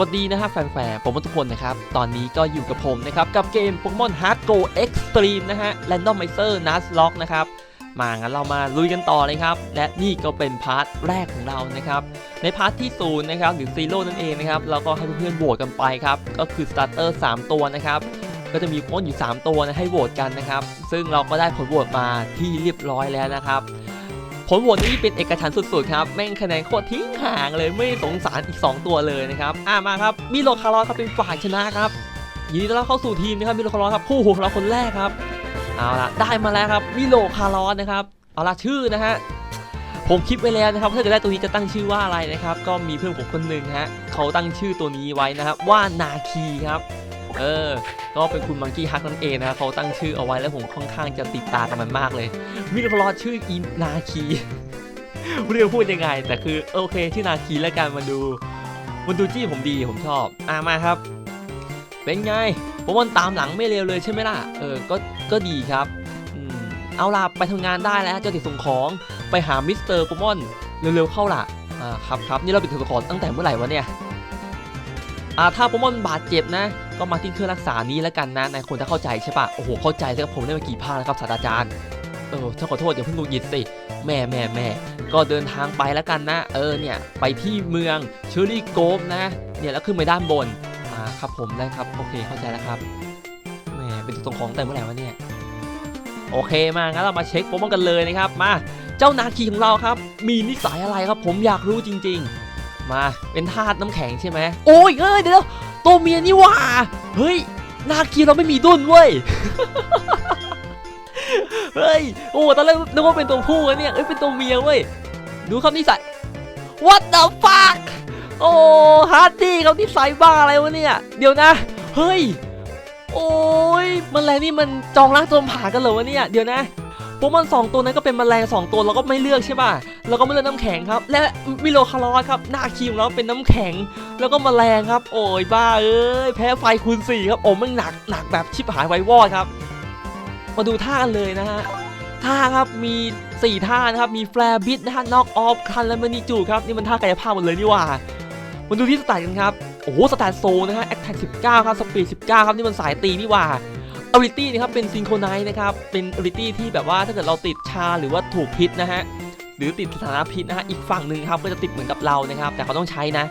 สวัสดีนะฮะแฟนๆผมทุกคนนะครับ ตอนนี้ก็อยู่กับผมนะครับ กับเกม Pokemon Heart Go Extreme นะฮะ Randomizer Nuzlocke นะครับ มางั้นเรามาลุยกันต่อเลยครับ และนี่ก็เป็นพาร์ทแรกของเรานะครับ ในพาร์ทที่ศูนย์นะครับหรือซีโร่นั่นเองนะครับ เราก็ให้เพื่อนๆโหวตกันไปครับ ก็คือสตาร์เตอร์3ตัวนะครับก็จะมีพ้นอยู่ 3 ตัวนะให้โหวตกันนะครับ ซึ่งเราก็ได้ผลโหวตมาที่เรียบร้อยแล้วนะครับ ผลโหวตนี้เป็นเอกฉันท์สุดๆครับ แม่งคะแนนโคตรทิ้งห่างเลยไม่สงสารอีก 2 ตัวเลยนะครับ อ่ามาครับมิโลคาร์ลอสครับเป็นฝ่ายชนะครับยินดีต้อนรับเข้าสู่ทีมนะครับมิโลคาร์ลอสครับคู่หูของเราคนแรกครับเอาละได้มาแล้วครับมิโลคาร์ลอสนะครับเอาละชื่อนะฮะผมคิดไว้แล้วนะครับถ้าเกิดได้ตัวนี้จะตั้งชื่อว่าอะไรนะครับ ก็มีเพื่อนผมคนหนึ่งฮะเขาตั้งชื่อตัวนี้ไว้นะครับว่านาคีครับ เออ ก็เป็นคุณมังกี้ฮักนั่นเองนะครับเขาตั้งชื่อเอาไว้แล้วผมค่อนข้างจะติดตามกับมันมากเลยมิโลคาร์ลอสชื่ออินนาคีไม่รู้จะพูดยังไง แต่คือโอเคชื่อนาคีแล้วกันมาดู มันดูจี้ผมดีผมชอบ อะมาครับ เป็นไงผมมันตามหลังไม่เร็วเลยใช่ไหมล่ะ เออ ก็ ก็ดีครับอืมเอาล่ะไปทำงานได้แล้วเจ้าติดส่งของไปหามิสเตอร์โปมอนเร็วๆเข้าล่ะ อ่า ครับครับนี่เราปิดส่งของตั้งแต่เมื่อไหร่วะเนี่ย อ่าถ้าโปมอนบาดเจ็บนะ ก็มาที่เครื่องรักษานี้แล้วกันนะนายควรจะเข้าใจใช่ปะโอ้โหเข้าใจเลยครับผมได้มากี่ภาคแล้วครับศาสตราจารย์เออถ้าขอโทษอย่าเพิ่งหงุดหงิดสิแม่แม่แม่ก็เดินทางไปแล้วกันนะ เออเนี่ยไปที่เมืองเชอรี่โกฟนะเนี่ยแล้วขึ้นไปด้านบนอ่าครับผมได้ครับโอเคเข้าใจแล้วครับแหมเป็นจุดส่งของแต่เมื่อไหร่วะเนี่ยโอเคมางั้นเรามาเช็คโปรโมทกันเลยนะครับมาเจ้านาคีของเราครับ มีนิสัยอะไรครับผมอยากรู้จริง ๆ มาเป็นธาตุน้ำแข็งใช่ไหมโอ้ยเอ้ยเดี๋ยวตัวเมียนี่ว่าเฮ้ยนาคีเราไม่มีดุนเว้ยเฮ้ยโอ้ตอนแรกนึกว่าเป็นตัวผู้เนี่ยเอ้ยเป็นตัวเมียเว้ยดูครับนิสัย What the fuck โอ้ฮาร์ดดี้เขานิสัยบ้าอะไรวะเนี่ย เดี๋ยวนะ เฮ้ย โอ้ยมแมลงนี่มันจองรักจมผ่ากันเหรอวะเนี่ย เดี๋ยวนะ พวกมันสองตัวนั้นก็เป็นแมลงสองตัวเราก็ไม่เลือกใช่ป่ะเราก็ไม่เลือกน้ำแข็งครับ และมิโลคาร์ลอสครับหน้าคีมของเราเป็นน้ำแข็ง แล้วก็แมลงครับ โอ้ยบ้าเอ้ยแพ้ไฟคูณสี่ครับโอ้มันหนักหนักแบบชิบหายไววอดครับ มาดูท่ากันเลยนะฮะท่าครับมี4ท่านะครับมีแฟร์บิดนะฮะน็อกออฟคันและมานิจูครับนี่มันท่ากายภาพหมดเลยนี่ว่ามาดูที่สแตทกันครับโอ้โหสแตทโซนะฮะแอคแท็ก19 ครับสปีด19 ครับนี่มันสายตีนี่ว่า ability นะครับเป็นซิงโครไนซ์นะครับเป็น ability ที่แบบว่าถ้าเกิดเราติดชาหรือว่าถูกพิษนะฮะหรือติดสถานะพิษนะฮะอีกฝั่งหนึ่งครับก็จะติดเหมือนกับเรานะครับ แต่เขาต้องใช้นะ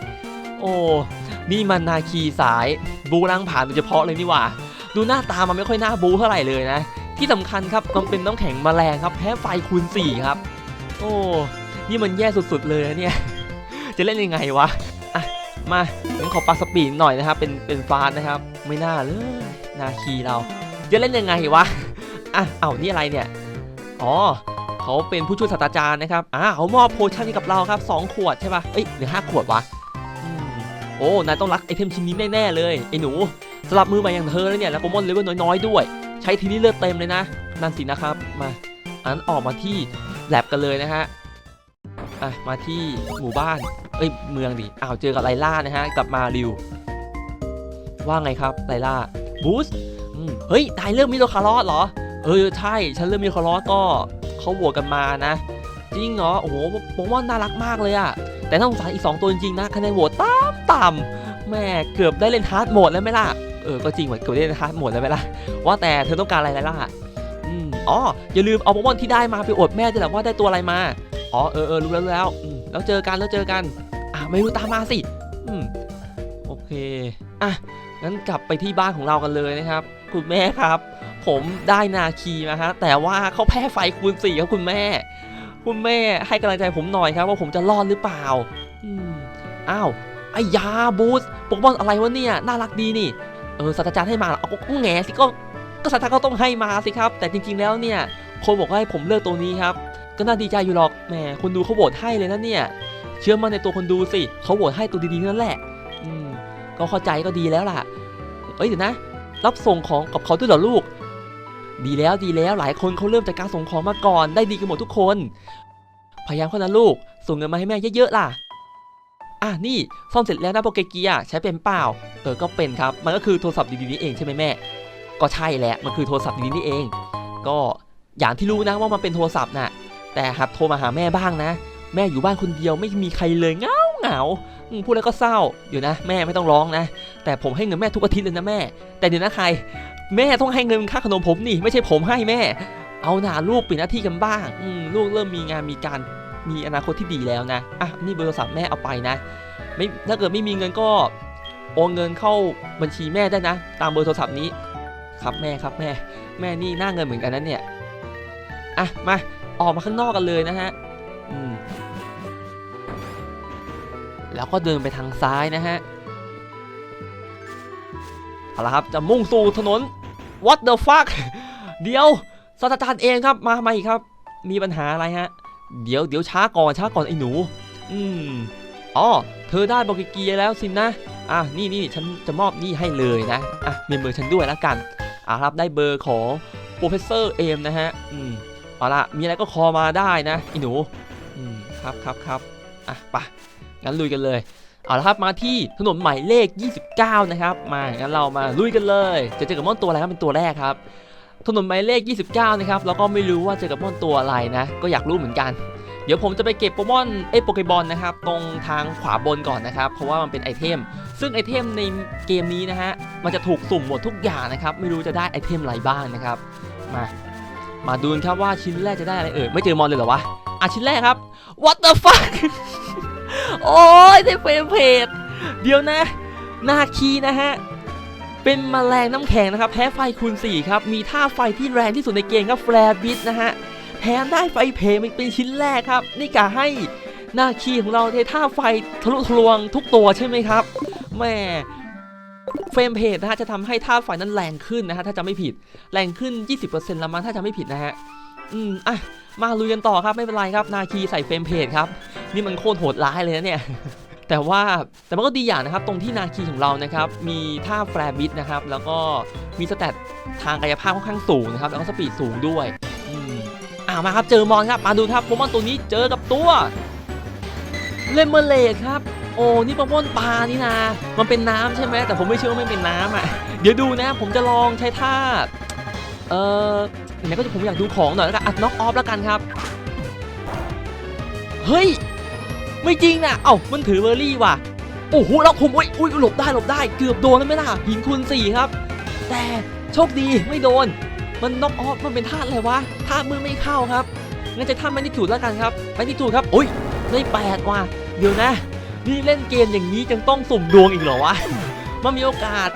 โอ้นี่มันนาคีสายบูล้างผ่านโดยเฉพาะเลยนี่ว่า ดูหน้าตามันไม่ค่อยน่าบูเท่าไหร่เลยนะ ที่สำคัญครับมันเป็นน้ำแข็งแมลงครับแพ้ไฟคูณ4ครับ โอ้นี่มันแย่สุดๆเลยนะเนี่ยจะเล่นยังไงวะอะมางั้นขอปรับสปีดหน่อยนะครับ เป็นเป็นฟาสนะครับ ไม่น่าเลยนาคีเรา จะเล่นยังไงวะอะเอานี่อะไรเนี่ยอ๋อเขาเป็นผู้ช่วยศาสตราจารย์นะครับอ่าเขามอบโพชั่นให้กับเราครับ 2 ขวดใช่ปะเอ้ยหรือ5ขวดวะอโอ้นายต้องรักไอเทมชิ้นนี้แน่ๆเลยไอหนูสำหรับมือใหม่อย่างเธอแล้วเนี่ยแล้วโปรโมทเลเวลน้อยๆด้วย ใช้ทีนี้เลือดเต็มเลยนะนั่นสินะครับมาอันออกมาที่แลบกันเลยนะฮะอะมาที่หมู่บ้าน เอ้ยเมืองดิอ้าวเจอกับไลล่านะฮะกับมาริวว่าไงครับไลล่าบูส เฮ้ยนายเริ่มมิโลคาร์ลอสเหรอ เออใช่ฉันเริ่มมิโลคาร์ลอสก็เขาโหวตกันมานะ จริงเหรอโอ้โหผมว่าน่ารักมากเลยอะแต่น่าสงสารอีก 2 ตัวจริงๆนะคะแนนโหวตต่ำต่ำแม่เกือบได้เล่นฮาร์ดโหมดแล้วไหมล่ะเออก็จริงเหมือนเกือบได้เล่นฮาร์ดโหมดแล้วไหมล่ะว่าแต่เธอต้องการอะไรล่ะอืมอ๋ออย่าลืมเอาโปเกมอนที่ได้มาไปอวดแม่ด้วยแหละว่าได้ตัวอะไรมาอ๋อเออเออรู้แล้วแล้วแล้วเจอกันแล้วเจอกันอะไม่รู้ตามมาสิอืมโอเคอะงั้นกลับไปที่บ้านของเรากันเลยนะครับ คุณแม่ครับ ผมได้นาคีมาฮะแต่ว่าเขาแพ้ไฟคูณสี่ครับคุณแม่ คุณแม่ให้กำลังใจผมหน่อยครับ ว่าผมจะรอดหรือเปล่าอ้าวไอ้ยาบูสโปเกมอนอะไรวะเนี่ยน่ารักดีนี่เออศาสตราจารย์ให้มาเอาก็แง่สิก็ก็ศาสตราจารย์ก็ต้องให้มาสิครับ แต่จริงๆแล้วเนี่ยคนบอกว่าให้ผมเลือกตัวนี้ครับ ก็น่าดีใจอยู่หรอกแหมคนดูเขาโหวตให้เลยนะเนี่ยเชื่อมั่นในตัวคนดูสิเขาโหวตให้ตัวดีๆนั่นแหละ อืมก็เข้าใจก็ดีแล้วล่ะ เอ้ยเดี๋ยวนะ รับส่งของกับเขาด้วยเหรอลูก ดีแล้วดีแล้วหลายคนเขาเริ่มจากการส่งของมาก่อน ได้ดีกันหมดทุกคน พยายามเข้านะลูก ส่งเงินมาให้แม่เยอะๆล่ะ อะนี่ซ่อมเสร็จแล้วนะโปเกเกียใช้เป็นเปล่า เออก็เป็นครับ มันก็คือโทรศัพท์ดีๆนี่เองใช่ไหมแม่ ก็ใช่แหละมันคือโทรศัพท์ดีๆนี่เอง ก็อย่างที่รู้นะว่ามันเป็นโทรศัพท์น่ะ แต่หัดโทรมาหาแม่บ้างนะ แม่อยู่บ้านคนเดียวไม่มีใครเลยเงาเหงาพูดแล้วก็เศร้าเดี๋ยวนะ แม่ไม่ต้องร้องนะ แต่ผมให้เงินแม่ทุกอาทิตย์เลยนะแม่ แต่เดี๋ยวนะใคร แม่ต้องให้เงินค่าขนมผมนี่ไม่ใช่ผมให้แม่ เอาหนาลูกเปลี่ยนหน้าที่กันบ้างลูกเริ่มมีงานมีการมีอนาคตที่ดีแล้วนะอะนี่เบอร์โทรศัพท์แม่เอาไปนะไม่ถ้าเกิดไม่มีเงินก็โอนเงินเข้าบัญชีแม่ได้นะ ตามเบอร์โทรศัพท์นี้ ครับแม่ครับแม่ แม่นี่หน้าเงินเหมือนกันนะเนี่ยอะมาออกมาข้างนอกกันเลยนะฮะ แล้วก็เดินไปทางซ้ายนะฮะ เอาละครับ จะมุ่งสู่ถนน What the fuck เดี๋ยวศาสตราจารย์เองครับ มามาอีกครับ มีปัญหาอะไรฮะ เดี๋ยวเดี๋ยวช้าก่อนช้าก่อนไอ้หนู อืมอ๋อ เธอได้บอกเกียแล้วสินะ อะ นี่นี่ฉันจะมอบนี่ให้เลยนะ อะมีเบอร์ฉันด้วยแล้วกัน อะครับ ได้เบอร์ของโปรเฟสเซอร์เอมนะฮะ อืม เอาละมีอะไรก็คอมาได้นะไอ้หนู อืมครับครับครับอะไปะงั้นลุยกันเลย เอาละครับมาที่ถนนหมายเลข 29 นะครับ มางั้นเรามาลุยกันเลย จะเจอกับมอนตัวอะไรครับเป็นตัวแรกครับ ถนนหมายเลข 29 นะครับแล้วก็ไม่รู้ว่าเจอกับมอนตัวอะไรนะ ก็อยากรู้เหมือนกันเดี๋ยวผมจะไปเก็บโปเกมอนเอ้โปเกบอลนะครับตรงทางขวาบนก่อนนะครับ เพราะว่ามันเป็นไอเทม ซึ่งไอเทมในเกมนี้นะฮะมันจะถูกสุ่มหมดทุกอย่างนะครับ ไม่รู้จะได้ไอเทมอะไรบ้างนะครับ มา มาดูนครับว่าชิ้นแรกจะได้อะไรเอ่ยไม่เจอมอนเลยเหรอวะ อะชิ้นแรกครับ what the fuck โอ้ยเฟรมเพจเดี๋ยวนะ นาคีนะฮะ เป็นแมลงน้ำแข็งนะครับ แพ้ไฟคูณ4ครับ มีท่าไฟที่แรงที่สุดในเกมครับแฟร์บิทนะฮะ แถมได้ไฟเพลมันเป็นชิ้นแรกครับ นี่กะให้นาคีของเราเทท่าไฟทะลุทะลวงทุกตัวใช่ไหมครับแม่เฟรมเพจนะฮะจะทำให้ท่าไฟนั้นแรงขึ้นนะฮะถ้าจะไม่ผิด แรงขึ้น 20%ล้วมั้งถ้าจะไม่ผิดนะฮะ อืมอะ มาลุยกันต่อครับไม่เป็นไรครับนาคีใส่เฟรมเพจครับ นี่มันโคตรโหดร้ายเลยนะเนี่ยแต่ว่าแต่มันก็ดีอย่างนะครับตรงที่นาคีของเรานะครับ มีท่าแฟร์บิทนะครับ แล้วก็มีสเตตทางกายภาพค่อนข้างสูงนะครับ แล้วก็สปีดสูงด้วยอืมอ่ามาครับเจอมอนครับมาดูครับโปเกมอนตัวนี้เจอกับตัวเลมเมเลดครับ โอ้นี่โปเกมอนปลานี่นะมันเป็นน้ำใช่ไหมแต่ผมไม่เชื่อว่ามันเป็นน้ำอะเดี๋ยวดูนะ ผมจะลองใช้ท่าเอ่อ ไหนก็จะผมอยากดูของหน่อยแล้วกันอัดน็อกออฟแล้วกันครับ เฮ้ย ไม่จริงนะเอ้ามันถือเบอร์รี่ว่ะ โอ้โหแล้วผมอุ้ยอุ้ยหลบได้หลบได้เกือบโดนแล้วไหมล่ะหินคูณสี่ครับ แต่โชคดีไม่โดน มันน็อกออฟมันเป็นท่าอะไรวะท่ามือไม่เข้าครับงั้นจะท่าแมนิจูดแล้วกันครับแมนิจูดครับอุ้ยได้แปดว่ะเดี๋ยวนะ นี่เล่นเกมอย่างนี้ยังต้องสุ่มดวงอีกเหรอวะมันมีโอกาส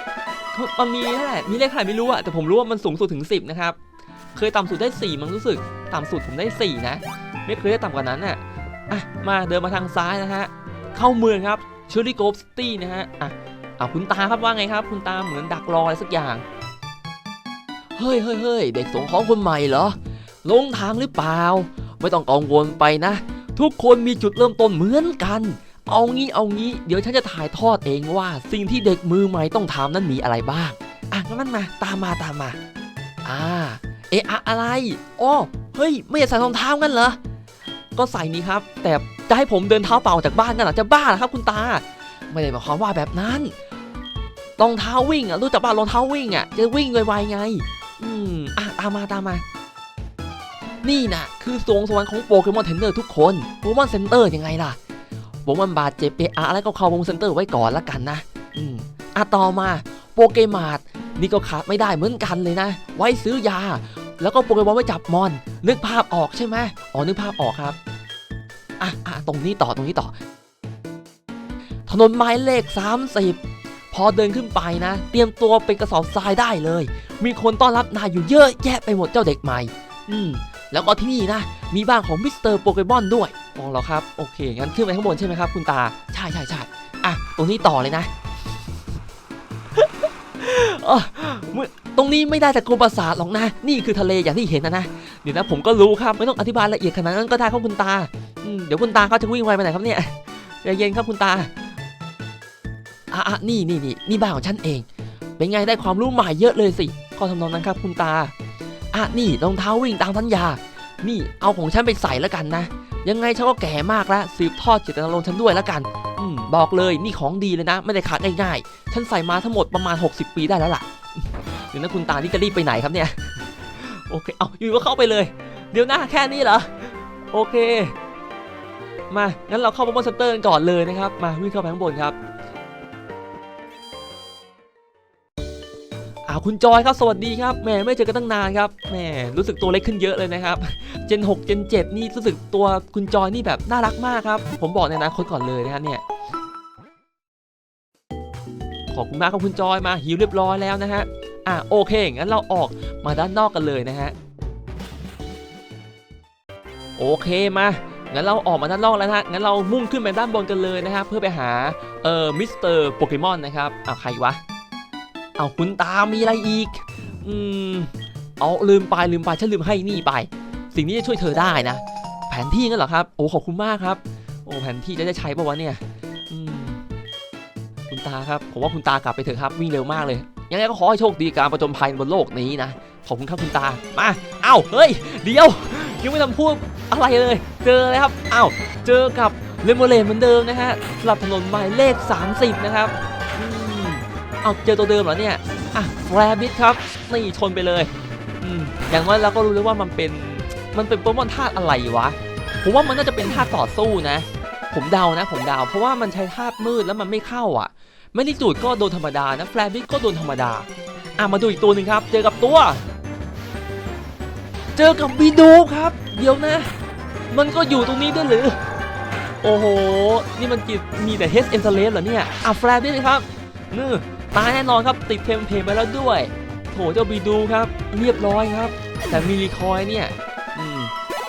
มันมีเท่าไหร่มีเลขเท่าไหร่ไม่รู้อะแต่ผมรู้ว่ามันสูงสุดถึง 10 นะครับ เคยต่ำสุดได้ 4 มั้งรู้สึก ต่ำสุดผมได้ 4 นะ ไม่เคยได้ต่ำกว่านั้นอะอะมาเดินมาทางซ้ายนะฮะ เข้าเมืองครับเชอรี่โกฟสตี้นะฮะอะอะคุณตาครับว่าไงครับ คุณตาเหมือนดักรออะไรสักอย่าง เฮ้ยเฮ้ยเฮ้ยเด็กสงของคนใหม่เหรอลงทางหรือเปล่า ไม่ต้องกังวลไปนะ ทุกคนมีจุดเริ่มต้นเหมือนกัน เอางี้เอางี้ เดี๋ยวฉันจะถ่ายทอดเองว่า สิ่งที่เด็กมือใหม่ต้องทำนั้นมีอะไรบ้าง อะงั้นมาตามมาตามมา อ่า เอะอะอะไรอ๋อเฮ้ย ไม่อยากใส่รองเท้ากันเหรอ ก็ใส่นี้ครับ แต่จะให้ผมเดินเท้าเปล่าออกจากบ้านกันเหรอจะบ้าเหรอครับคุณตา ไม่ได้หมายความว่าแบบนั้น รองเท้าวิ่งอะรู้จักป่ะรองเท้าวิ่งอะ จะวิ่งไวๆไง อืมอะตามมาตามมา นี่นะคือสวงสวรรค์ของโปเกมอนเทนเนอร์ทุกคนโปเกมอนเซ็นเตอร์ยังไงล่ะโปเกมอนบาดเจ็บเออะอะไรก็เข้าวงเซ็นเตอร์ไว้ก่อนละกันนะ อืมอะต่อมาโปเกมาร์ทนี่ก็ขาดไม่ได้เหมือนกันเลยนะ ไว้ซื้อยา แล้วก็โปเกมอนไว้จับมอน นึกภาพออกใช่ไหมอ๋อนึกภาพออกครับอะอะตรงนี้ต่อตรงนี้ต่อ ถนนไม้เลข 30 พอเดินขึ้นไปนะ เตรียมตัวเป็นกระสอบทรายได้เลย มีคนต้อนรับนายอยู่เยอะแยะไปหมดเจ้าเด็กใหม่ อืมแล้วก็ที่นี่นะ มีบ้านของมิสเตอร์โปเกมอนด้วยอ๋อเหรอครับโอเคงั้นขึ้นไปข้างบนใช่ไหมครับ คุณตาใช่ใช่ใช่อะตรงนี้ต่อเลยนะอ้อมึ ตรงนี้ไม่ได้แต่กรมประสาทหรอกนะ นี่คือทะเลอย่างที่เห็นนะนะ เดี๋ยวนะผมก็รู้ครับไม่ต้องอธิบายละเอียดขนาดนั้นก็ได้ครับคุณตาเดี๋ยวคุณตาเขาจะวิ่งไวไปไหนครับเนี่ยใจเย็นครับคุณตาอะอะนี่นี่นี่นี่บ้านของฉันเอง เป็นไงได้ความรู้ใหม่เยอะเลยสิก็ทำนองนั้นครับคุณตาอะนี่รองเท้าวิ่งตามสัญญา นี่เอาของฉันไปใส่แล้วกันนะ ยังไงฉันก็แก่มากแล้วสืบทอดเจตนารมณ์ฉันด้วยแล้วกัน อืมบอกเลยนี่ของดีเลยนะ ไม่ได้ขาดง่ายๆฉันใส่มาทั้งหมดประมาณ 60 ปีได้แล้วล่ะ เดี๋ยวนะคุณตานี่จะรีบไปไหนครับเนี่ย โอเค เอาอยู่ก็เข้าไปเลย เดี๋ยวนะแค่นี้เหรอ โอเค มา งั้นเราเข้าโปเกมอนเซนเตอร์กันก่อนเลยนะครับ มาวิ่งเข้าไปข้างบนครับอ่าคุณจอยครับ สวัสดีครับแหมไม่เจอกันตั้งนานครับแหมรู้สึกตัวเล็กขึ้นเยอะเลยนะครับเจน6เจน7นี่รู้สึกตัวคุณจอยนี่แบบน่ารักมากครับ ผมบอกในอนาคตก่อนเลยนะครับเนี่ย ขอบคุณมากครับคุณจอยมาหิวเรียบร้อยแล้วนะฮะอะโอเคงั้นเราออกมาด้านนอกกันเลยนะฮะโอเคมางั้นเราออกมาด้านนอกแล้วนะงั้นเรามุ่งขึ้นไปด้านบนกันเลยนะครับเพื่อไปหาเอ่อมิสเตอร์โปเกมอนนะครับเอาใครวะเอาคุณตามีอะไรอีกอืมเอาลืมไปลืมไปฉันลืมให้นี่ไป สิ่งนี้จะช่วยเธอได้นะ แผนที่งั้นเหรอครับ โอ้ขอบคุณมากครับ โอ้แผนที่จะได้ใช้ปะวะเนี่ย ตาครับ ผมว่าคุณตากลับไปเถอะครับ วิ่งเร็วมากเลย ยังไงก็ขอให้โชคดีการประจนภัยบนโลกนี้นะ ขอบคุณครับคุณตา มา เอ้า เฮ้ย เดี๋ยว ยังไม่ทำพูดอะไรเลย เจอเลยครับ เอ้า เจอกับเลมโบเลนเหมือนเดิมนะฮะสลับถนนหมายเลข 30 นะครับอืมเอ้าเจอตัวเดิมเหรอเนี่ย อะแฟร์บิทครับ นี่ชนไปเลย อืม อย่างน้อยเราก็รู้แล้วว่ามันเป็น มันเป็นโปเกมอนธาตุอะไรวะ ผมว่ามันน่าจะเป็นธาตุต่อสู้นะ ผมเดานะ ผมเดา เพราะว่ามันใช้ธาตุมืดแล้วมันไม่เข้าอะไม่ได้จูดก็โดนธรรมดานะแฟร์บิทก็โดนธรรมดาอะมาดูอีกตัวหนึ่งครับ เจอกับตัว เจอกับบีดูครับ เดี๋ยวนะ มันก็อยู่ตรงนี้ด้วยหรือ โอ้โห นี่มันกิมีแต่ H M สเอนซาเลสเหรอเนี่ยอะแฟร์บิทครับนี่ตายแน่นอนครับติดเทมเพลไปแล้วด้วย โถเจ้าบีดูครับ เรียบร้อยครับ แต่มีรีคอยเนี่ย อืม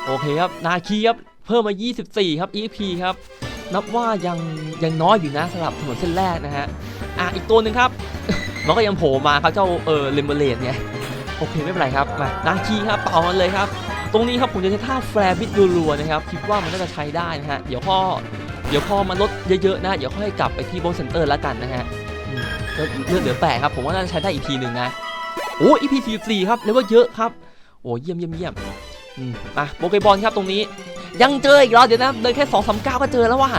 โอเคครับ นาคีครับ เพิ่มมา 24 ครับ EP ครับ นับว่ายังยังน้อยอยู่นะสำหรับถนนเส้นแรกนะฮะ อะอีกตัวหนึ่งครับ มันก็ยังโผล่มาครับเจ้าเออเลมเบเลนเนี่ยโอเคไม่เป็นไรครับ มานาคีครับเป่ามันเลยครับ ตรงนี้ครับผมจะใช้ท่าแฟร์บิดรัวๆนะครับ คิดว่ามันน่าจะใช้ได้นะฮะ เดี๋ยวพ่อเดี๋ยวพ่อมันลดเยอะๆนะ เดี๋ยวค่อยกลับไปที่โบนเซนเตอร์แล้วกันนะฮะเลือดเหลือแปดครับ ผมว่าน่าจะใช้ได้อีกทีหนึ่งนะ โอ้ EP 44ครับแล้วก็เยอะครับ โอ้เยี่ยมเยี่ยมเยี่ยมอืมมาโปเกบอลครับตรงนี้ ยังเจออีกเหรอเดี๋ยวนะเดินแค่2 3 9ก็เจอแล้วว่ะ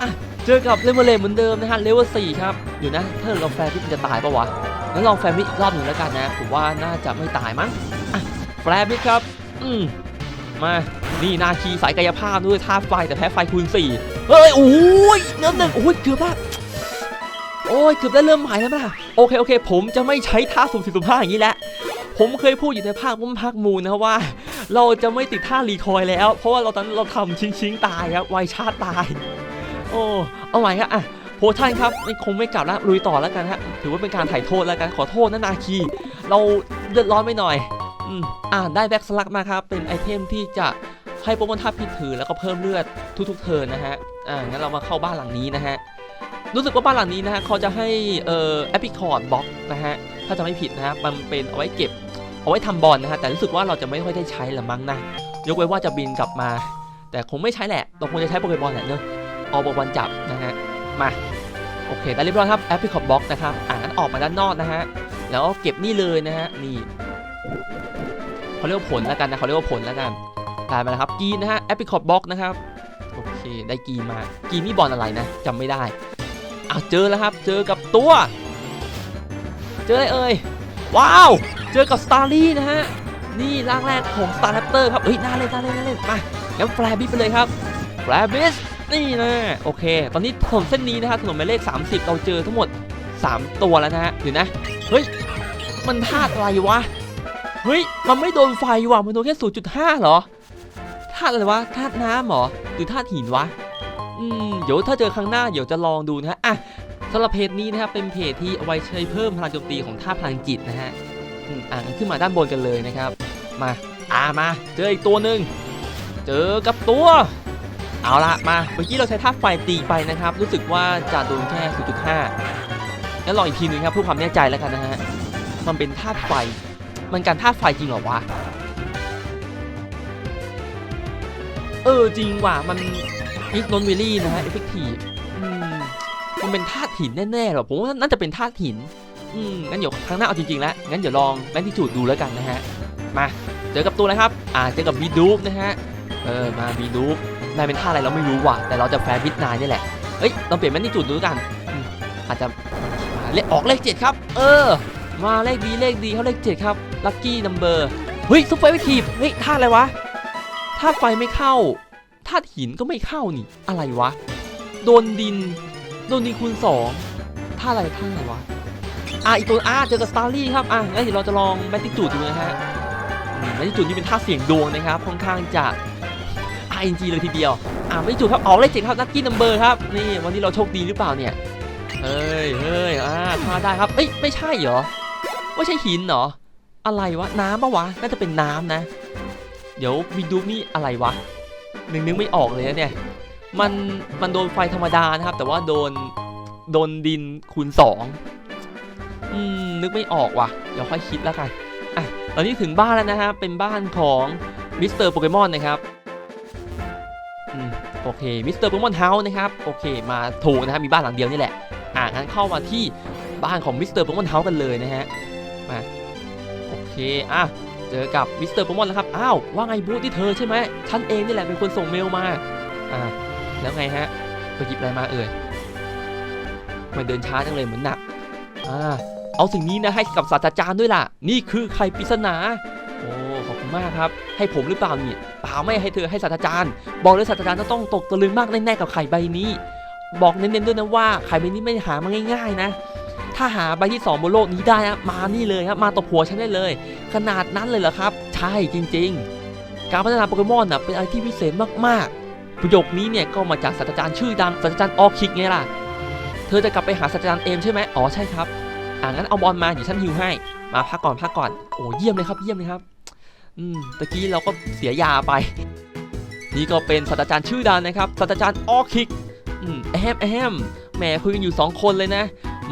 อะเจอกับเลเวลเลเหมือนเดิมนะฮะเลเวล4ครับเดี๋ยวนะถ้าเราแฟร์พิทมันจะตายปะวะงั้นลองแฟร์พิทอีกรอบหนึ่งแล้วกันนะผมว่าน่าจะไม่ตายมั้งอะแฟร์พิทครับ อืมมานี่นาคีสายกายภาพด้วยท่าไฟแต่แพ้ไฟคูณ4เฮ้ยโอ้ยเริ่มหนึ่งโอ้ยเกือบละโอ้ยเกือบได้เริ่มใหม่แล้วป่ะโอเคโอเค ผมจะไม่ใช้ท่าสุ่มสี่สุ่มห้าอย่างนี้แล้ว ผมเคยพูดอยู่ในภาคมุมภาคมูลนะว่า เราจะไม่ติดท่ารีคอยแล้ว เพราะว่าเราตอนเราทำชิงชิงตายครับไวชาติตาย โอ้เอาใหม่ครับอะโพชั่นครับไม่คงไม่กลับแล้วลุยต่อแล้วกันฮะถือว่าเป็นการถ่ายโทษแล้วกันขอโทษนะนาคี เราเดือดร้อนไปหน่อยอืมอ่าได้แบ็กสลักมาครับ เป็นไอเทมที่จะให้โปเกมอนท่าพิถือแล้วก็เพิ่มเลือดทุกๆเทิร์นนะฮะอ่างั้นเรามาเข้าบ้านหลังนี้นะฮะ รู้สึกว่าบ้านหลังนี้นะฮะเขาจะให้เอ่อแอปพิคอร์ดบล็อกนะฮะถ้าจะไม่ผิดนะฮะมันเป็นเอาไว้เก็บเอาไว้ทำบอลนะฮะแต่รู้สึกว่าเราจะไม่ค่อยได้ใช้ละมั้งนะยกเว้นว่าจะบินกลับมา แต่คงไม่ใช้แหละเราคงจะใช้โปเกมอนแหละเนอะเอาโปเกมอนจับนะฮะมาโอเคได้เรียบร้อยครับแอปพลิคอตบ็อกนะครับอ่างั้นออกมาด้านนอกนะฮะแล้วก็เก็บนี่เลยนะฮะนี่เขาเรียกว่าผลแล้วกันนะเขาเรียกว่าผลแล้วกันได้มาแล้วครับกีนนะฮะแอปพลิคอตบ็อกนะครับโอเคได้กีนมากีนนี่บอลอะไรนะจำไม่ได้าวเจอแล้วครับ เจอกับตัว เจออะไรเอ่ย ว้าว เจอกับสตาร์ลี่นะฮะ นี่ร่างแรกของ Star Raptor ครับ เฮ้ย น่าเล่นน่าเล่นน่าเล่นมางั้นแฟร์บิสไปเลยครับแฟร์บิสนี่นะ โอเค ตอนนี้ถนนเส้นนี้นะครับถนนหมายเลข 30 เราเจอทั้งหมด 3 ตัวแล้วนะฮะเดี๋ยวนะ เฮ้ย มันธาตุอะไรวะ เฮ้ย มันไม่โดนไฟว่ะ มันโดนแค่ 0.5เหรอธาตุอะไรวะธาตุน้ำเหรอ หรือธาตุหินวะ อืมเดี๋ยวถ้าเจอครั้งหน้าเดี๋ยวจะลองดูนะฮะอะสำหรับเพจนี้นะครับเป็นเพจที่เอาไว้ใช้เพิ่มพลังโจมตีของธาพลังจิตนะฮะอืมอะขึ้นมาด้านบนกันเลยนะครับ มาอ่ามาเจออีกตัวหนึ่งเจอกับตัวเอาละมาเมื่อกี้เราใช้ท่าไฟตีไปนะครับ รู้สึกว่าจะโดนแค่ 0.5งั้นลองอีกทีหนึงครับเพื่อความแน่ใจแล้วกันนะฮะมันเป็นธาไฟ มันการธาไฟจริงเหรอวะเออจริงว่ะมัน อิกนนวิลี่นะฮะเอฟเฟกตีฟอืมมันเป็นธาตุหินแน่ๆหรอผมว่าน่าจะเป็นธาตุหิน อืมงั้นเดี๋ยวครั้งหน้าเอาจริงๆแล้วงั้นเดี๋ยวลองแมกนิจูดดูแล้วกันนะฮะ มาเจอกับตัวอะไรครับ อ่าเจอกับบีดูฟนะฮะ เออมาบีดูฟนายเป็นท่าอะไรเราไม่รู้ว่ะแต่เราจะแฟร์บิดนายนี่แหละเฮ้ยเราเปลี่ยนแมกนิจูดดูแล้วกันอืมอาจจะเลขออกเลขเจ็ดครับ เออ มาเลขดีเลขดีเขาเลขเจ็ดครับลัคกี้นัมเบอร์เฮ้ยซุปเปอร์วิทีฟเฮ้ยท่าอะไรวะท่าไฟไม่เข้า ธาตุหินก็ไม่เข้านี่ อะไรวะ โดนดิน โดนดินคูณสองท่าอะไรท่าอะไรวะ อะอีกตัวอะเจอกับสตาร์ลี่ครับ อะงั้นเดี๋ยวเราจะลองแมตติจูดดูนะฮะแมตติจูดนี่เป็นท่าเสียงดวงนะครับ ค่อนข้างจะ RNG เลยทีเดียว อะแมตติจูดครับออกเลขเจ็ดครับนักกี้นัมเบอร์ครับ นี่วันนี้เราโชคดีหรือเปล่าเนี่ย เฮ้ยเฮ้ยอ่าท่าได้ครับ เอ้ยไม่ใช่เหรอ ไม่ใช่หินเหรอ อะไรวะ น้ำปะวะ น่าจะเป็นน้ำนะ เดี๋ยววินดูนี่อะไรวะ นึกนึกไม่ออกเลยนะเนี่ย มันมันโดนไฟธรรมดานะครับ แต่ว่าโดนโดนดินคูณสองอืมนึกไม่ออกว่ะเดี๋ยวค่อยคิดแล้วกันอะตอนนี้ถึงบ้านแล้วนะฮะเป็นบ้านของมิสเตอร์โปเกมอนนะครับอืมโอเคมิสเตอร์โปเกมอนเฮาส์นะครับโอเค มาถูกนะครับมีบ้านหลังเดียวนี่แหละอะงั้นเข้ามาที่บ้านของมิสเตอร์โปเกมอนเฮาส์กันเลยนะฮะมาโอเคอะ เจอกับมิสเตอร์โปมอนแล้วครับ อ้าว ว่าไงบูธที่เธอใช่ไหมฉันเองนี่แหละเป็นคนส่งเมลมา อ่า แล้วไงฮะ ไปหยิบอะไรมาเอ่ยไมันเดินช้าจังเลยเหมือนหนัก อ่า เอาสิ่งนี้นะให้กับศาสตราจารย์ด้วยล่ะ นี่คือไข่ปริศนา โอ้ ขอบคุณมากครับ ให้ผมหรือเปล่าเนี่ยเปล่าไม่ให้เธอให้ศาสตราจารย์ บอกเลยศาสตราจารย์ต้องตกตะลึงมากแน่ๆกับไข่ใบนี้ บอกเน้นๆด้วยนะว่าไข่ใบนี้ไม่หามาง่าย ๆ นะ ถ้าหาใบที่สองบนโลกนี้ได้นะมานี่เลยครับมาตบหัวฉันได้เลย ขนาดนั้นเลยเหรอครับ ใช่จริง ๆ การพัฒนาโปเกมอนนะเป็นอะไรที่พิเศษมากๆ ประโยคนี้เนี่ยก็มาจากศาสตราจารย์ชื่อดังศาสตราจารย์ออคิกไงล่ะ เธอจะกลับไปหาศาสตราจารย์เอมใช่ไหมอ๋อใช่ครับอ่างั้นเอาบอลมาเดี๋ยวฉันฮิวให้มาพักก่อนพักก่อนโอ้เยี่ยมเลยครับเยี่ยมเลยครับ อืมตะกี้เราก็เสียยาไป นี่ก็เป็นศาสตราจารย์ชื่อดังนะครับศาสตราจารย์ออคิกอืมแอมแอมแหมคุยกันอยู่สองคนเลยนะ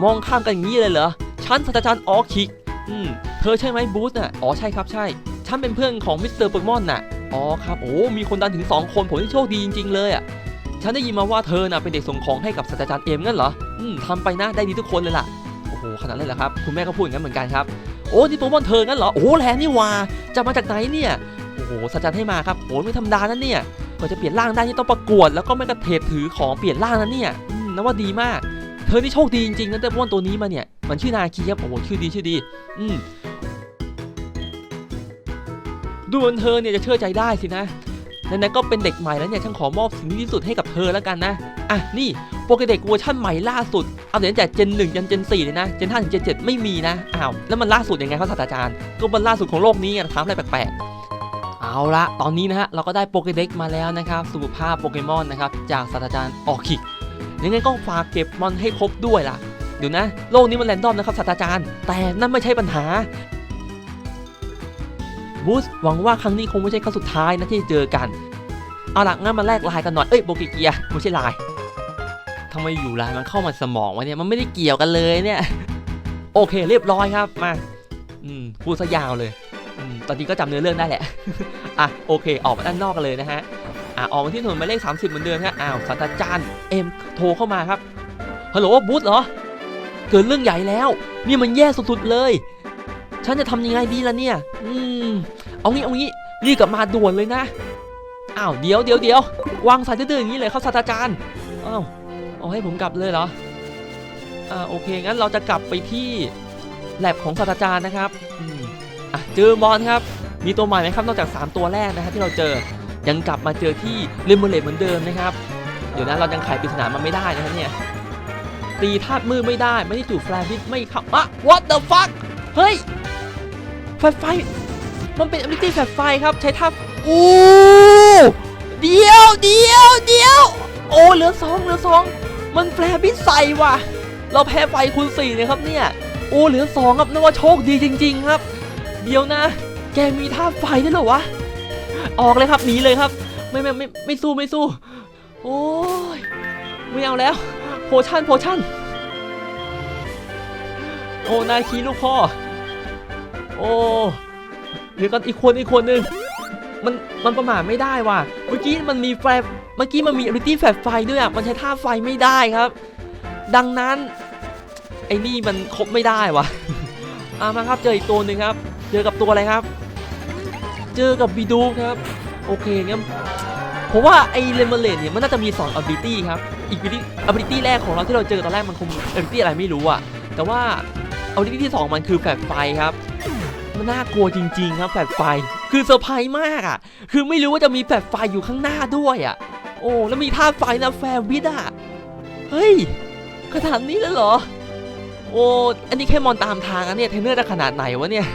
มองข้ามกันอย่างนี้เลยเหรอ ฉันศาสตราจารย์ออคิก อืม เธอใช่ไหมบูธน่ะ อ๋อใช่ครับใช่ ฉันเป็นเพื่อนของมิสเตอร์โปเกมอนน่ะ อ๋อครับ โอ้ มีคนดันถึง 2 คนผมที่โชคดีจริง ๆ เลยอะ ฉันได้ยินมาว่าเธอน่ะเป็นเด็กส่งของให้กับศาสตราจารย์เอ็มงั้นเหรอ อืมทำไปนะได้ดีทุกคนเลยล่ะ โอ้โหขนาดนั้นเลยเหรอครับ คุณแม่ก็พูดอย่างนั้นเหมือนกันครับ โอ้ นี่โปเกมอนเธองั้นเหรอ โอ้แรงนี่ว่าจะมาจากไหนเนี่ย โอ้โหศาสตราจารย์ให้มาครับ โอ้ไม่ธรรมดานั่นเนี่ยกว่าจะเปลี่ยนร่างได้นี่ต้องประกวด แล้วก็ไม่กระเทศถือของเปลี่ยนร่างนั่นเนี่ยนับว่าดีมาก อนี่โชคดีจริงๆนะแต่โปเกมอนตัวนี้มาเนี่ยมันชื่อนาคีครับโอ้โหชื่อดีชื่อดี อืมดูเหมือนเธอเนี่ยจะเชื่อใจได้สินะไหนๆก็เป็นเด็กใหม่แล้วเนี่ยฉันขอมอบสิ่งที่ดีสุดให้กับเธอแล้วกันนะอะนี่โปเกเด็กเวอร์ชันใหม่ล่าสุดเอาแต่ตั้งแต่เจน1ยันเจน4เลยนะเจน5ถึงเจน7ไม่มีนะอ้าวแล้วมันล่าสุดยังไงครับศาสตราจารย์ก็มันล่าสุดของโลกนี้อะถามอะไรแปลกๆเอาละตอนนี้นะฮะเราก็ได้โปเกเด็กมาแล้วนะครับสุภาพโปเกมอนนะครับจากศาสตราจารย์ออคิก ยังไงก็ฝากเก็บมอนให้ครบด้วยล่ะ เดี๋ยวนะ โลกนี้มันแรนดอมนะครับศาสตราจารย์ แต่นั่นไม่ใช่ปัญหาบูสหวังว่าครั้งนี้คงไม่ใช่ครั้งสุดท้ายนะที่เจอกัน เอาล่ะงั้นมาแลกลน์กันหน่อย เอ้ยโบกิเกียไม่ใช่ลน์ทำไมอยู่ลน์มันเข้ามาสมองวะเนี่ย มันไม่ได้เกี่ยวกันเลยเนี่ย โอเค เรียบร้อยครับ มา อืมพูดซะยาวเลยอืมตอนนี้ก็จำเนื้อเรื่องได้แหละ อะโอเค ออกมาด้านนอกกันเลยนะฮะ อะออกมาที่ถนนหมายเลข 30 เหมือนเดิมฮะอ้าวศาสตราจารย์เอ็มโทรเข้ามาครับฮัลโหลบูธเหรอ เกิดเรื่องใหญ่แล้ว นี่มันแย่สุดๆเลย ฉันจะทำยังไงดีล่ะเนี่ย อืม เอางี้เอางี้รีบกลับมาด่วนเลยนะอ้าวเดี๋ยวเดี๋ยวเดี๋ยววางสายดื้อๆอย่างนี้เลยครับศาสตราจารย์อ้าวเอาให้ผมกลับเลยเหรออ่าโอเคงั้นเราจะกลับไปที่แลบของศาสตราจารย์นะครับอืมอะเจอบอลครับ มีตัวใหม่ไหมครับนอกจาก 3 ตัวแรกนะฮะที่เราเจอ ยังกลับมาเจอที่เลมโบเลตเหมือนเดิมนะครับ เดี๋ยวนะเรายังไขปริศนามันไม่ได้นะฮะเนี่ยตีธาตุมือไม่ได้ไม่ได้จูบแฟลพิษไม่เข้าอะ what the fuck เฮ้ยแฟไฟ มันเป็น ability แฟไฟครับใช้ท่าโอ้เดียวเดียวเดียวโอ้เหลือสองเหลือสองมันแฟลชพิษใส่ว่ะ เราแพ้ไฟคูณสี่เลยครับเนี่ยโอ้เหลือสองครับนึกว่าโชคดีจริง ๆ ครับ เดี๋ยวนะ แกมีท่าไฟด้หรอวะ ออกเลยครับหนีเลยครับ ไม่ไม่ไม่ไม่สู้ไม่สู้ โอ้ยไม่เอาแล้วโพชั่นโพชั่นโอ้นาคีลูกพ่อ โอ้เดี๋ยวก่อนอีกคนอีกคนนึงมันมันประมาทไม่ได้ว่ะ เมื่อกี้มันมีแฟลเมื่อกี้มันมีอ b i l i t y แฟลไฟด้วยอะ มันใช้ท่าไฟไม่ได้ครับ ดังนั้น ไอ้นี่มันครบไม่ได้ว่ะอ่ามาครับเจออีกตัวหนึ่งครับ เจอกับตัวอะไรครับ เจอกับบีดูครับโอเคงั้นผมว่าไอเลมเบเลตเนี่ยมันน่าจะมี2 ability ครับอีก ability ability แรกของเราที่เราเจอตอนแรกมันคง ability อะไรไม่รู้อะแต่ว่า ability ที่ 2 มันคือแฟลชไฟครับมันน่ากลัวจริง ๆ ครับแฟลชไฟคือเซอร์ไพรส์มากอะคือไม่รู้ว่าจะมีแฟลชไฟอยู่ข้างหน้าด้วยอะโอ้แล้วมีท่าไฟนะแฟร์วิดอะเฮ้ยขนาดนี้เลยเหรอโอ้อันนี้แค่มอนตามทางอันเนี่ยเทนเนอร์จะขนาดไหนวะเนี่ย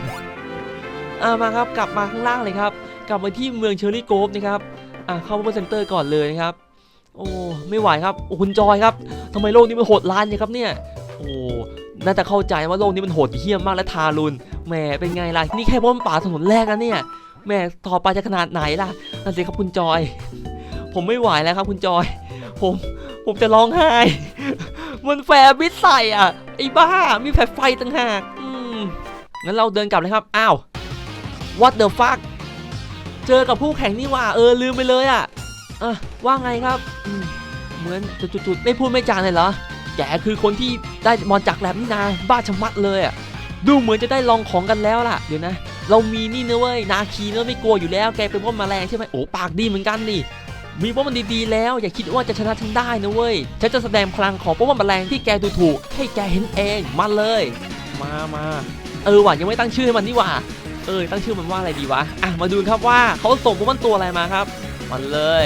อามาครับกลับมาข้างล่างเลยครับ กลับมาที่เมืองเชอร์รี่โกฟนะครับอ่าเข้ามาเซ็นเตอร์ก่อนเลยนะครับ โอ้ไม่ไหวครับโอ้คุณจอยครับทำไมโลกนี้มันโหดร้ายเนี่ยครับเนี่ยโอ้น่าจะเข้าใจว่าโลกนี้มันโหดเหี้ยมมากและทารุณแหมเป็นไงล่ะนี่แค่บนป่าถนนแรกนะเนี่ยแหมต่อไปจะขนาดไหนล่ะนั่นสิครับคุณจอย ผมไม่ไหวแล้วครับคุณจอย ผมผมจะร้องไห้ มันแฟร์บิดใส่อะไอ้บ้ามีแฟร์ไฟต่างหากงั้นเราเดินกลับเลยครับ อ้าว what the fuck เจอกับผู้แข่งนี่ว่า เออลืมไปเลยอะอะว่าไงครับเหมือนจุดๆไม่พูดไม่จาเลยเหรอแกคือคนที่ได้มอนจากแลบนี่นาบ้าชะมัดเลยอะดูเหมือนจะได้ลองของกันแล้วล่ะเดี๋ยวนะ เรามีนี่นะเว้ยนาคีเนอะไม่กลัวอยู่แล้วแกเป็นพวกแมลงใช่ไหมโอ้ปากดีเหมือนกันนี่มีพวกมันดีๆแล้ว อย่าคิดว่าจะชนะฉันได้นะเว้ยฉันจะแสดงพลังของพวกมันแมลงที่แกดูถูก ให้แกเห็นเองมาเลย มามาเออว่ะยังไม่ตั้งชื่อให้มันนี่ว่า เออตั้งชื่อมันว่าอะไรดีวะอะมาดูครับว่าเขาส่งพวกมันตัวอะไรมาครับ มันเลย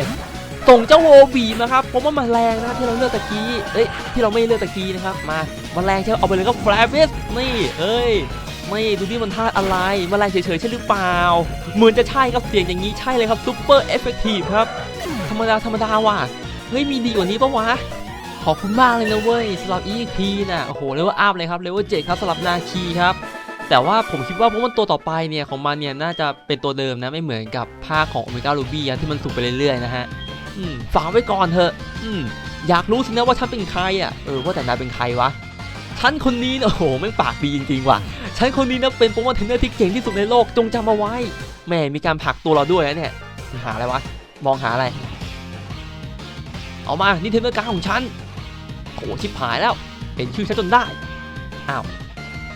ส่งเจ้าโวบีมาครับเพราะว่าแมลงนะครับที่เราเลือกตะกี้เอ้ยที่เราไม่เลือกตะกี้นะครับมาแมลงใช่เอาไปเลยก็แฟร์ฟิสนี่เอ้ยไม่ดูที่มันธาตุอะไรแมลงเฉยๆใช่หรือเปล่าเหมือนจะใช่ครับเสียงอย่างนี้ใช่เลยครับซูเปอร์เอฟเฟกตีฟครับธรรมดาธรรมดาว่ะเฮ้ยมีดีกว่านี้ปะวะขอบคุณมากเลยนะเว้ยสำหรับ EP น่ะโอ้โหเลเวลอัพเลยครับเลเวลเจ็ดครับสำหรับนาคีครับ แต่ว่าผมคิดว่าพวกมันตัวต่อไปเนี่ยของมันเนี่ยน่าจะเป็นตัวเดิมนะไม่เหมือนกับภาคของโอเมก้าลูบี้ที่มันสูงไปเรื่อยๆนะฮะฝากไว้ก่อนเถอะอืมอยากรู้สินะว่าฉันเป็นใครอะเออว่าแต่นายเป็นใครวะฉันคนนี้นะโอ้โหแม่งปากดีจริงๆว่ะฉันคนนี้นะเป็นโปรโมทเทรนเนอร์ที่เก่งที่สุดในโลกจงจำเอาไว้แม่มีการผลักตัวเราด้วยนะเนี่ยหาอะไรวะมองหาอะไรเอามานี่เทรนเนอร์การของฉันโอ้ชิบหายแล้วเห็นชื่อฉันจนได้อ้าว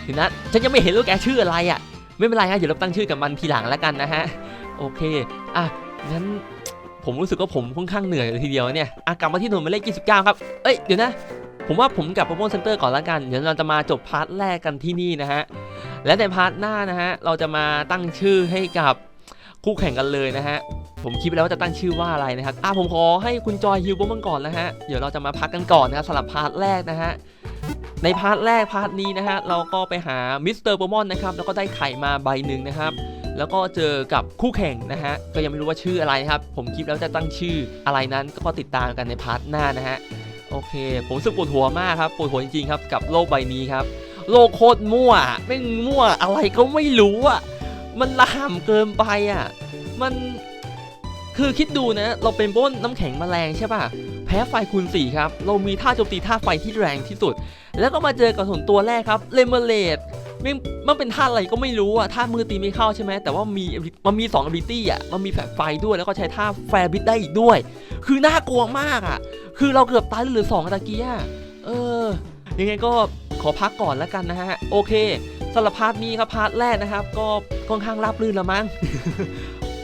ทีนั้นฉันยังไม่เห็นลยว่าแกชื่ออะไรอะ ไม่เป็นไรฮะเดี๋ยวเราตั้งชื่อกับมันทีหลังแล้วกันนะฮะ โอเค อะงั้นผมรู้สึกว่าผมค่อนข้างเหนื่อยเลยทีเดียวเนี่ยอะกลับมาที่หน่วยหมายเลข29 ครับ เอ้ย เดี๋ยวนะ ผมว่าผมกลับโปรโมทเซ็นเตอร์ก่อนแล้วกัน เดี๋ยวเราจะมาจบพาร์ทแรกกันที่นี่นะฮะ และในพาร์ทหน้านะฮะ เราจะมาตั้งชื่อให้กับคู่แข่งกันเลยนะฮะ ผมคิดไปแล้วว่าจะตั้งชื่อว่าอะไรนะครับ อะผมขอให้คุณจอยฮิวโปมันก่อนนะฮะ เดี๋ยวเราจะมาพักกันก่อนนะครับสำหรับพาร์ทแรกนะฮะ ในพาร์ทแรกพาร์ทนี้นะฮะเราก็ไปหามิสเตอร์โปมอนนะครับแล้วก็ได้ไข่มาใบหนึ่งนะครับ แล้วก็เจอกับคู่แข่งนะฮะก็ยังไม่รู้ว่าชื่ออะไรครับ ผมคิดแล้วจะตั้งชื่ออะไรนั้นก็ติดตามกันในพาร์ทหน้านะฮะโอเค ผมสึกปวดหัวมากครับปวดหัวจริงๆครับกับโลกใบนี้ครับ โลกโคตรมั่วแม่งมั่วอะไรก็ไม่รู้อะมันละห่ำเกินไปอะมันคือคิดดูนะ เราเป็นบ้นน้ำแข็งแมลงใช่ป่ะ แพ้ไฟคูณ4ครับ เรามีท่าโจมตีท่าไฟที่แรงที่สุด แล้วก็มาเจอกับส่วนตัวแรกครับเลเมเลดมันมันเป็นท่าอะไรก็ไม่รู้อะท่ามือตีไม่เข้าใช่ไหมแต่ว่ามีมันมี2 ability อะมันมีแฝงไฟด้วยแล้วก็ใช้ท่าแฟร์บิดได้อีกด้วย คือน่ากลัวมากอะ คือเราเกือบตายเหลือสองตะกี้เออยังไงก็ขอพักก่อนแล้วกันนะฮะ โอเคสำหรับพาร์ทนี้ครับพาร์ทแรกนะครับ ก็ค่อนข้างราบรื่นล้วมั้ง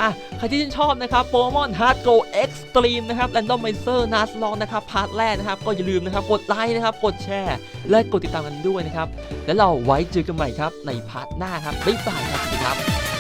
อะใครที่ชื่นชอบนะครับโปเกมอนฮาร์ดโกเอ็กซ์ตรีมนะครับแรนดอมไมเซอร์นัสลองนะครับพาร์ทแรกนะครับก็อย่าลืมนะครับกดไลค์นะครับกดแชร์และกดติดตามกันด้วยนะครับแล้วเราไว้เจอกันใหม่ครับในพาร์ทหน้าครับบ๊ายบายครับสวัสดีครับ